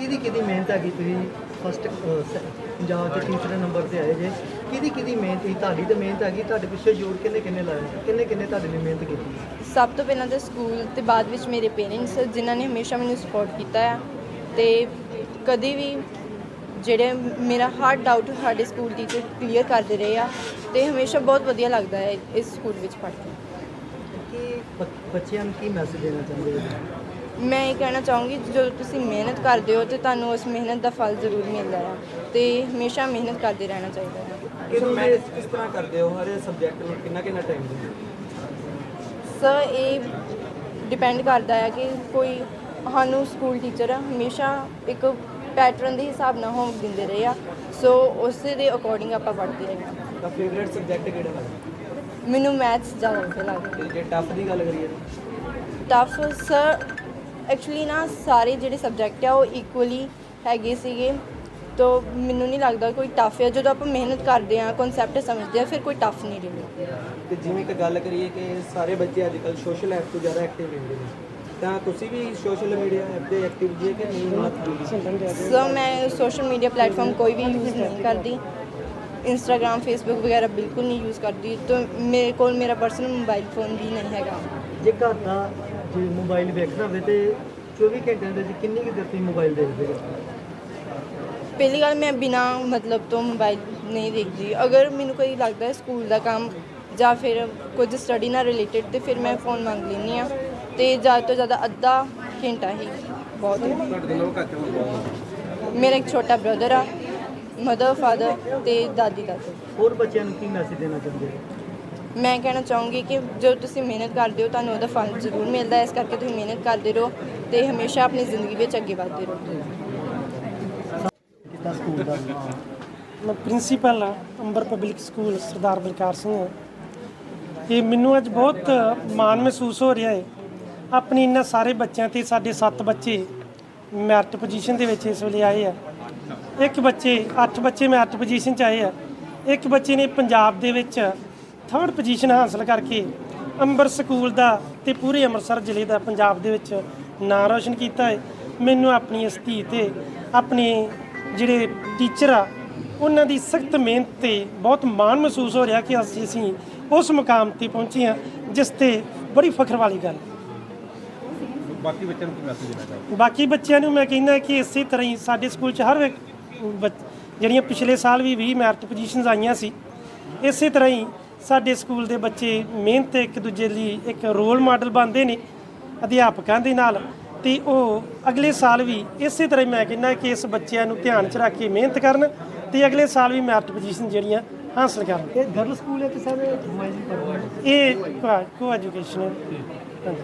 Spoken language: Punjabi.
ਕਿਹਦੀ ਕਿਹਦੀ ਮਿਹਨਤ ਹੈਗੀ ਤੁਸੀਂ ਫਸਟ ਪੰਜਾਬ 'ਚ ਤੀਸਰੇ ਨੰਬਰ ਤੇ ਆਏ ਜੇ। ਕਿਹਦੀ ਕਿਹਦੀ ਮਿਹਨਤ ਸੀ ਤੁਹਾਡੀ ਤੇ ਮਿਹਨਤ ਹੈਗੀ ਤੁਹਾਡੇ ਪਿੱਛੇ ਜੋਰ ਕਿੰਨੇ ਕਿੰਨੇ ਲਾਏ ਕਿੰਨੇ ਕਿੰਨੇ ਤੁਹਾਡੇ ਲਈ ਮਿਹਨਤ ਕੀਤੀ? ਸਭ ਤੋਂ ਪਹਿਲਾਂ ਤਾਂ ਸਕੂਲ ਤੇ ਬਾਅਦ ਵਿੱਚ ਮੇਰੇ ਪੇਰੈਂਟਸ ਜਿਨ੍ਹਾਂ ਨੇ ਹਮੇਸ਼ਾ ਮੈਨੂੰ ਸਪੋਰਟ ਕੀਤਾ ਹੈ ਤੇ ਕਦੇ ਵੀ ਜਿਹੜੇ ਮੇਰਾ ਹਰ ਡਾਊਟ ਸਾਡੇ ਸਕੂਲ ਟੀਚਰ ਕਲੀਅਰ ਕਰਦੇ ਰਹੇ ਆ। ਤੇ ਹਮੇਸ਼ਾ ਬਹੁਤ ਵਧੀਆ ਲੱਗਦਾ ਹੈ ਇਸ ਸਕੂਲ ਵਿੱਚ ਪੜ੍ਹ ਕੇ। ਕੀ ਬੱਚਿਆਂ ਨੂੰ ਕੀ ਮੈਸੇਜ ਦੇਣਾ ਚਾਹੁੰਦੇ ਹੋ? ਮੈਂ ਇਹ ਕਹਿਣਾ ਚਾਹੂੰਗੀ ਜਦੋਂ ਤੁਸੀਂ ਮਿਹਨਤ ਕਰਦੇ ਹੋ ਤੇ ਤੁਹਾਨੂੰ ਉਸ ਮਿਹਨਤ ਦਾ ਫਲ ਜ਼ਰੂਰ ਮਿਲਦਾ ਹੈ ਤੇ ਹਮੇਸ਼ਾ ਮਿਹਨਤ ਕਰਦੇ ਰਹਿਣਾ ਚਾਹੀਦਾ ਹੈ। ਕਿਹਨੂੰ ਮੈਨੇਜ ਕਿਸ ਤਰ੍ਹਾਂ ਕਰਦੇ ਹੋ? ਹਰ ਸਬਜੈਕਟ ਨੂੰ ਕਿੰਨਾ ਕਿੰਨਾ ਟਾਈਮ ਦਿੰਦੇ ਹੋ? ਸਰ ਇਹ ਡਿਪੈਂਡ ਕਰਦਾ ਹੈ ਕਿ ਕੋਈ ਸਾਨੂੰ ਸਕੂਲ ਟੀਚਰ ਹਮੇਸ਼ਾ ਇੱਕ ਪੈਟਰਨ ਦੇ ਹਿਸਾਬ ਨਾਲ ਹੋਮਵਰਕ ਦਿੰਦੇ ਰਹੇ ਆ ਸੋ ਉਸੇ ਦੇ ਅਕੋਰਡਿੰਗ ਆਪਾਂ ਪੜ੍ਹਦੇ ਰਹੇ ਹਾਂ। ਤਾਂ ਫੇਵਰੇਟ ਸਬਜੈਕਟ ਕਿਹੜਾ ਲੱਗਦਾ? ਮੈਨੂੰ ਮੈਥਸ ਜ਼ਿਆਦਾ ਵਧੀਆ ਲੱਗਦਾ ਜੇ ਟਫ ਦੀ ਗੱਲ ਕਰੀਏ ਟਫ ਸਰ ਐਕਚੁਅਲੀ ਨਾ ਸਾਰੇ ਜਿਹੜੇ ਸਬਜੈਕਟ ਆ ਉਹ ਇਕੁਅਲੀ ਹੈਗੇ ਸੀਗੇ। ਤੋ ਮੈਨੂੰ ਨਹੀਂ ਲੱਗਦਾ ਕੋਈ ਟਫ ਹੈ ਜਦੋਂ ਆਪਾਂ ਮਿਹਨਤ ਕਰਦੇ ਆ ਕਨਸੈਪਟ ਸਮਝਦੇ ਆ ਫਿਰ ਕੋਈ ਟਫ ਨਹੀਂ ਰਹਿੰਦਾ। ਤੇ ਜਿਵੇਂ ਕਿ ਗੱਲ ਕਰੀਏ ਕਿ ਸਾਰੇ ਬੱਚੇ ਅੱਜ ਕੱਲ੍ਹ ਸੋਸ਼ਲ ਐਪ ਤੋਂ ਜ਼ਿਆਦਾ ਐਕਟਿਵ ਰਹਿੰਦੇ ਨੇ। ਤਾਂ ਤੁਸੀਂ ਵੀ ਸੋਸ਼ਲ ਮੀਡੀਆ ਐਪ ਤੇ ਐਕਟਿਵ ਜੀ ਕਿ ਨਹੀਂ? ਸੋ ਮੈਂ ਸੋਸ਼ਲ ਮੀਡੀਆ ਪਲੇਟਫਾਰਮ ਕੋਈ ਵੀ ਯੂਜ਼ ਨਹੀਂ ਕਰਦੀ। ਇੰਸਟਾਗ੍ਰam ਫੇਸਬੁੱਕ ਵਗੈਰਾ ਬਿਲਕੁਲ ਨਹੀਂ ਯੂਜ਼ ਕਰਦੀ। ਤਾਂ ਮੇਰੇ ਕੋਲ ਮੇਰਾ ਪਰਸਨਲ ਮੋਬਾਈਲ ਫੋਨ ਵੀ ਨਹੀਂ ਹੈਗਾ। ਜੇ ਘਰ ਦਾ ਜੇ ਮੋਬਾਈਲ ਵੇਖਣਾ ਹੋਵੇ ਤੇ 24 ਘੰਟਿਆਂ ਦੇ ਵਿੱਚ ਕਿੰਨੀ ਕੁ ਦੇਰ ਤੁਸੀਂ ਮੋਬਾਈਲ ਦੇਖਦੇ ਹੋ? ਪਹਿਲੀ ਗੱਲ ਮੈਂ ਬਿਨਾ ਮਤਲਬ ਤੋਂ ਮੋਬਾਈਲ ਨਹੀਂ ਦੇਖਦੀ। ਅਗਰ ਮੈਨੂੰ ਕੋਈ ਲੱਗਦਾ ਹੈ ਸਕੂਲ ਦਾ ਕੰਮ ਜਾਂ ਫਿਰ ਕੁਝ ਸਟੱਡੀ ਨਾਲ ਰਿਲੇਟਡ ਤੇ ਫਿਰ ਮੈਂ ਫੋਨ ਮੰਗ ਲੈਂਦੀ ਆ ਤੇ ਜ਼ਿਆਦਾ ਤੋਂ ਜ਼ਿਆਦਾ ਅੱਧਾ ਘੰਟਾ ਹੀ ਬਹੁਤ ਹੈ। ਮੇਰਾ ਇੱਕ ਛੋਟਾ ਬ੍ਰਦਰ ਆ। ਮਦਰ ਫਾਦਰ ਤੇ ਦਾਦੀ ਦਾਦਾ। ਹੋਰ ਬੱਚਿਆਂ ਨੂੰ ਕੀ ਮੈਸੇਜ ਦੇਣਾ ਚਾਹੁੰਦੇ ਹੋ? ਮੈਂ ਕਹਿਣਾ ਚਾਹੂੰਗੀ ਕਿ ਜਦੋਂ ਤੁਸੀਂ ਮਿਹਨਤ ਕਰਦੇ ਹੋ ਤੁਹਾਨੂੰ ਉਹਦਾ ਫਲ ਜ਼ਰੂਰ ਮਿਲਦਾ ਹੈ। ਇਸ ਕਰਕੇ ਤੁਸੀਂ ਮਿਹਨਤ ਕਰਦੇ ਰਹੋ ਤੇ ਹਮੇਸ਼ਾ ਆਪਣੀ ਜ਼ਿੰਦਗੀ ਵਿੱਚ ਅੱਗੇ ਵਧਦੇ ਰਹੋ। ਕਿੱਦਾਂ ਸਕੂਲ ਦਾ? ਮੈਂ ਪ੍ਰਿੰਸੀਪਲ ਹਾਂ ਅੰਬਰ ਪਬਲਿਕ ਸਕੂਲ ਸਰਦਾਰ ਬਲਕਾਰ ਸਿੰਘ ਹਾਂ। ਇਹ ਮੈਨੂੰ ਅੱਜ ਬਹੁਤ ਮਾਣ ਮਹਿਸੂਸ ਹੋ ਰਿਹਾ ਹੈ। ਆਪਣੀ ਇਹਨਾਂ ਸਾਰੇ ਬੱਚਿਆਂ ਤੇ ਸਾਡੇ 7 ਬੱਚੇ ਮੈਰਿਟ ਪੋਜੀਸ਼ਨ ਦੇ ਵਿੱਚ ਇਸ ਵੇਲੇ ਆਏ ਆ। ਇੱਕ ਬੱਚੇ 8 ਬੱਚੇ ਮੈਰਿਟ ਪੋਜੀਸ਼ਨ 'ਚ ਆਏ ਆ। ਇੱਕ ਬੱਚੇ ਨੇ ਪੰਜਾਬ ਦੇ ਵਿੱਚ ਥਰਡ ਪੋਜੀਸ਼ਨ ਹਾਸਲ ਕਰਕੇ ਅੰਬਰ ਸਕੂਲ ਦਾ ਤੇ ਪੂਰੇ ਅੰਮ੍ਰਿਤਸਰ ਜ਼ਿਲ੍ਹੇ ਦਾ ਪੰਜਾਬ ਦੇ ਵਿੱਚ ਨਾਂ ਰੋਸ਼ਨ ਕੀਤਾ ਹੈ। ਮੈਨੂੰ ਆਪਣੀ ਇਸ ਧੀ ਤੇ ਆਪਣੇ ਜਿਹੜੇ ਟੀਚਰ ਆ ਉਹਨਾਂ ਦੀ ਸਖਤ ਮਿਹਨਤ ਤੇ ਬਹੁਤ ਮਾਣ ਮਹਿਸੂਸ ਹੋ ਰਿਹਾ ਕਿ ਅਸੀਂ ਅਸੀਂ ਉਸ ਮੁਕਾਮ ਤੇ ਪਹੁੰਚੇ ਹਾਂ ਜਿਸ ਤੇ ਬੜੀ ਫਖਰ ਵਾਲੀ ਗੱਲ ਬਾਕੀ ਬੱਚਿਆਂ ਨੂੰ ਕੀ ਮੈਸੇਜ ਦੇਣਾ ਚਾਹੋਗੇ? ਬਾਕੀ ਬੱਚਿਆਂ ਨੂੰ ਮੈਂ ਕਹਿੰਦਾ ਕਿ ਇਸੇ ਤਰ੍ਹਾਂ ਹੀ ਸਾਡੇ ਸਕੂਲ 'ਚ ਹਰ ਬੱਚ- ਜਿਹੜੀਆਂ ਪਿਛਲੇ ਸਾਲ ਵੀ 20 ਮੈਰਿਟ ਪੋਜੀਸ਼ਨਸ ਆਈਆਂ ਸੀ ਇਸੇ ਤਰ੍ਹਾਂ ਹੀ ਸਾਡੇ ਸਕੂਲ ਦੇ ਬੱਚੇ ਮਿਹਨਤ ਇੱਕ ਦੂਜੇ ਲਈ ਇੱਕ ਰੋਲ ਮਾਡਲ ਬਣਦੇ ਨੇ ਅਧਿਆਪਕਾਂ ਦੇ ਨਾਲ ਤੇ ਉਹ ਅਗਲੇ ਸਾਲ ਵੀ ਇਸੇ ਤਰ੍ਹਾਂ ਹੀ ਮੈਂ ਕਹਿੰਦਾ ਕਿ ਇਸ ਬੱਚਿਆਂ ਨੂੰ ਧਿਆਨ 'ਚ ਰੱਖ ਕੇ ਮਿਹਨਤ ਕਰਨ ਤੇ ਅਗਲੇ ਸਾਲ ਵੀ ਮੈਰਿਟ ਪੋਜੀਸ਼ਨ ਜਿਹੜੀਆਂ ਹਾਸਲ ਕਰਨ। ਇਹ ਗਰਲ ਸਕੂਲ ਹੈ ਕਿ ਸਰ ਇਹ? ਕੋ ਐਜੂਕੇਸ਼ਨ ਹਾਂਜੀ।